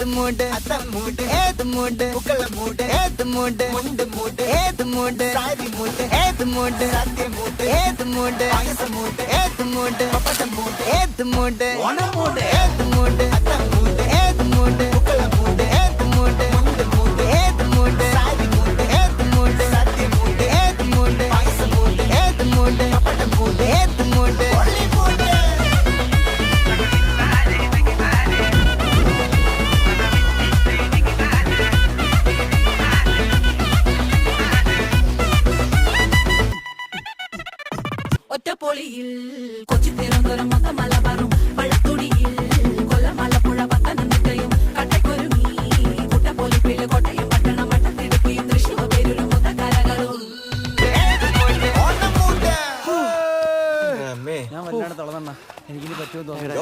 ஏத்து மூடு அத்த மூடு ஏத்து மூடு புக்கல மூடு ஏத்து மூடு முண்டு மூடு ஏத்து மூடு சாரி மூடு ஏத்து மூடு சத்திய மூடு ஏத்து மூடு பாயச மூடு ஏத்து மூடு பப்பட்ட மூடு ஏத்து மூடு ஒன மூடு ஏத்து மூடு அத்த மூடு ஏத்து மூடு புக்கல மூடு ஏத்து மூடு முண்டு மூடு ஏத்து மூடு சாரி மூடு ஏத்து மூடு சத்திய மூடு ஏத்து மூடு பாயச மூடு ஏத்து மூடு பப்பட்ட மூடு ஏத்து ഒറ്റപ്പൊളിയിൽ കൊച്ചി തിരുവനന്തപുരം മൊത്തം മലബാറും വള്ളത്തുടിയിൽ കൊല്ലം ആലപ്പുഴ പത്തനംതിട്ടയും കട്ടക്കൊരുങ്ങി കുട്ടപ്പൊലിപ്പിലെ കോട്ടയം പട്ടണം വട്ടത്തിടുക്കിയും. തൃശ്ശൂർ പേരൂരും മൊത്തക്കാരകളും ഞാൻ വല്ലാണ്ട് തളതണ്ണ എനിക്കിനി പറ്റുമെന്ന് തോന്നുന്നു